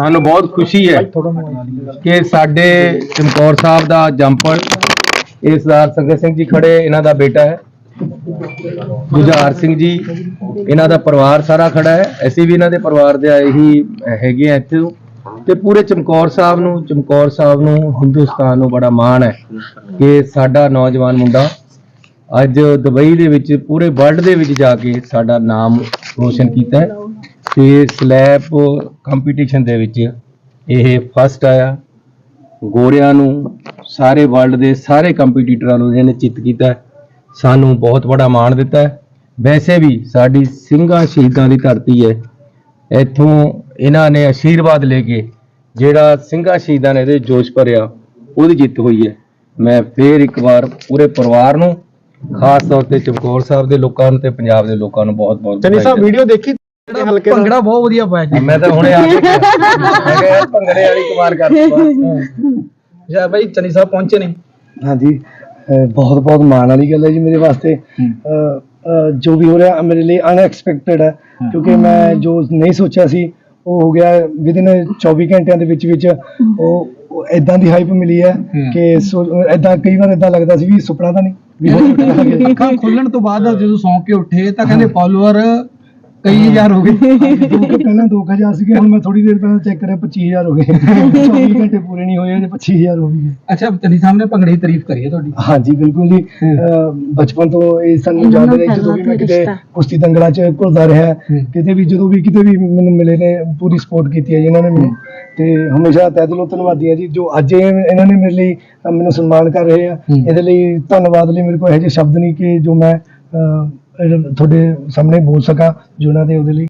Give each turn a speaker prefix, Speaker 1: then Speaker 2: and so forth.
Speaker 1: ਸਾਨੂੰ ਬਹੁਤ ਖੁਸ਼ੀ ਹੈ ਕਿ ਸਾਡੇ ਚਮਕੌਰ ਸਾਹਿਬ ਦਾ ਜੰਪਲ ਇਹ ਸਰਦਾਰ ਸੰਗਤ ਸਿੰਘ ਜੀ ਖੜੇ ਇਹਨਾਂ ਦਾ ਬੇਟਾ ਹੈ। ਗੁਜਾਰ ਸਿੰਘ ਜੀ, ਇਹਨਾਂ ਦਾ ਪਰਿਵਾਰ ਸਾਰਾ ਖੜਾ ਹੈ। ਅਸੀਂ ਵੀ ਇਹਨਾਂ ਦੇ ਪਰਿਵਾਰ ਦੇ ਆਏ ਹੀ ਹੈਗੇ ਆ ਇੱਥੇ। ਤੇ ਪੂਰੇ ਚਮਕੌਰ ਸਾਹਿਬ ਨੂੰ, ਚਮਕੌਰ ਸਾਹਿਬ ਨੂੰ, ਹਿੰਦੁਸਤਾਨ ਨੂੰ ਬੜਾ ਮਾਣ ਹੈ ਕਿ ਸਾਡਾ ਨੌਜਵਾਨ ਮੁੰਡਾ ਅੱਜ ਦੁਬਈ ਦੇ ਵਿੱਚ, ਪੂਰੇ ਵਰਲਡ ਦੇ ਵਿੱਚ ਜਾ ਕੇ ਸਾਡਾ ਨਾਮ ਰੋਸ਼ਨ ਕੀਤਾ ਹੈ। ਤੇ ਸਲੈਪ ਕੰਪੀਟੀਸ਼ਨ ਦੇ ਵਿੱਚ ਇਹ ਫਸਟ ਆਇਆ। ਗੋਰਿਆਂ ਨੂੰ ਸਾਰੇ ਵਰਲਡ ਦੇ ਸਾਰੇ ਕੰਪੀਟੀਟਰਾਂ ਨੂੰ ਇਹਨੇ ਚਿੱਤ ਕੀਤਾ। ਸਾਨੂੰ ਬਹੁਤ ਬੜਾ ਮਾਣ ਦਿੱਤਾ। ਵੈਸੇ ਵੀ ਸਾਡੀ ਸਿੰਘਾਂ ਸ਼ਹੀਦਾਂ ਦੀ ਧਰਤੀ ਹੈ। ਇੱਥੋਂ ਇਹਨਾਂ ਨੇ ਆਸ਼ੀਰਵਾਦ ਲੈ ਕੇ ਜਿਹੜਾ ਸਿੰਘਾਂ ਸ਼ਹੀਦਾਂ ਨੇ ਇਹਦੇ ਜੋਸ਼ ਭਰਿਆ ਉਹਦੀ ਜਿੱਤ ਹੋਈ ਹੈ। ਮੈਂ ਫੇਰ ਇੱਕ ਵਾਰ ਪੂਰੇ ਪਰਿਵਾਰ ਨੂੰ ਖਾਸ ਤੌਰ ਤੇ ਚਮਕੌਰ ਸਾਹਿਬ ਦੇ ਲੋਕਾਂ ਨੂੰ ਤੇ ਪੰਜਾਬ ਦੇ ਲੋਕਾਂ ਨੂੰ ਬਹੁਤ ਬਹੁਤ
Speaker 2: ਚੰਨੀ ਸਾਹਿਬ ਵੀਡੀਓ ਦੇਖੀ ਹਲਕੇ ਭੰਗੜਾ ਬਹੁਤ ਵਧੀਆ ਪਾਇਆ
Speaker 1: ਦਿੰਦਾ। ਮੈਂ ਤਾਂ ਹੁਣੇ ਆ ਕੇ ਕਿਹਾ। ਮੈਂ ਕਿਹਾ ਯਾਰ ਭੰਗੜੇ ਵਾਲੀ ਕਮਾਲ ਕਰ
Speaker 2: ਜੀ ਬਾਈ ਚੰਨੀ ਸਾਹਿਬ ਪਹੁੰਚੇ ਨੇ
Speaker 3: ਹਾਂਜੀ ਬਹੁਤ ਬਹੁਤ ਮਾਣ ਵਾਲੀ ਗੱਲ ਹੈ ਜੀ ਮੇਰੇ ਵਾਸਤੇ। ਜੋ ਵੀ ਹੋ ਰਿਹਾ ਮੇਰੇ ਲਈ ਅਨਐਕਸਪੈਕਟਡ ਹੈ ਕਿਉਂਕਿ ਮੈਂ ਜੋ ਨਹੀਂ ਸੋਚਿਆ ਸੀ ਉਹ ਹੋ ਗਿਆ ਵਿਦਿਨ 24 ਘੰਟਿਆਂ ਦੇ ਵਿੱਚ ਵਿੱਚ ਉਹ ਇਦਾਂ ਦੀ ਹਾਈਪ ਮਿਲੀ ਹੈ ਕਿ ਇਦਾਂ ਕਈ ਵਾਰ ਇਦਾਂ ਲੱਗਦਾ ਸੀ ਵੀ ਸੁਪਨਾ ਤਾਂ ਨਹੀਂ ਵੀ ਹੋ ਸਕਦਾ ਹੈ।
Speaker 2: ਅੱਖਾਂ ਖੁੱਲਣ ਤੋਂ ਬਾਅਦ ਜਦੋਂ ਸੌਂ ਕੇ ਉੱਠੇ ਤਾਂ ਕਹਿੰਦੇ ਫਾਲੋਅਰ ਕਈ ਹਜ਼ਾਰ ਹੋ ਗਏ।
Speaker 3: ਦੋ ਕੁ ਪਹਿਲਾਂ 2000 ਸੀਗੇ ਹੁਣ ਮੈਂ ਥੋੜੀ ਦੇਰ ਪਹਿਲਾਂ ਚੈੱਕ ਕਰਿਆ 25000 ਹੋ ਗਏ। 24 ਘੰਟੇ ਪੂਰੇ ਨਹੀਂ ਹੋਏ ਅਜੇ 25000 ਹੋ ਗਏ।
Speaker 2: ਅੱਛਾ ਚੰਨੀ ਸਾਹਿਬ ਨੇ ਭੰਗੜੇ ਦੀ ਤਾਰੀਫ ਕਰੀ ਹੈ ਤੁਹਾਡੀ।
Speaker 3: ਹਾਂਜੀ ਬਿਲਕੁਲ ਜੀ। ਅਹ ਬਚਪਨ ਤੋਂ ਇਹ ਸਾਨੂੰ ਯਾਦ ਹੈ ਜਦੋਂ ਵੀ ਮੈਂ ਕਿਤੇ ਕੁਸ਼ਤੀ ਦੰਗਲਾਂ 'ਚ ਘੁਲਦਾ ਰਿਹਾ
Speaker 2: ਹੂੰ।
Speaker 3: ਕਿਤੇ ਵੀ ਜਦੋਂ ਵੀ ਕਿਤੇ ਵੀ ਮੈਨੂੰ ਮਿਲੇ ਨੇ ਪੂਰੀ ਸਪੋਰਟ ਕੀਤੀ ਹੈ ਜੀ ਇਹਨਾਂ ਨੇ ਮੈਨੂੰ। ਤੇ ਹਮੇਸ਼ਾ ਤਹਿ ਦਿਲੋਂ ਧੰਨਵਾਦੀ ਹਾਂ ਜੀ ਜੋ ਅੱਜ ਇਹ ਇਹਨਾਂ ਨੇ ਮੇਰੇ ਲਈ ਅਹ ਮੈਨੂੰ ਸਨਮਾਨ ਕਰ ਰਹੇ ਆ। ਇਹਦੇ ਲਈ ਧੰਨਵਾਦ ਲਈ ਮੇਰੇ ਕੋਲ ਇਹੋ ਜਿਹੇ ਸ਼ਬਦ ਨਹੀਂ ਕਿ ਜੋ ਮੈਂ ਅਹ, ਤੁਹਾਡੇ ਸਾਹਮਣੇ ਬੋਲ ਸਕਾਂ ਜੋ ਉਹਨਾਂ ਦੇ ਉਹਦੇ ਲਈ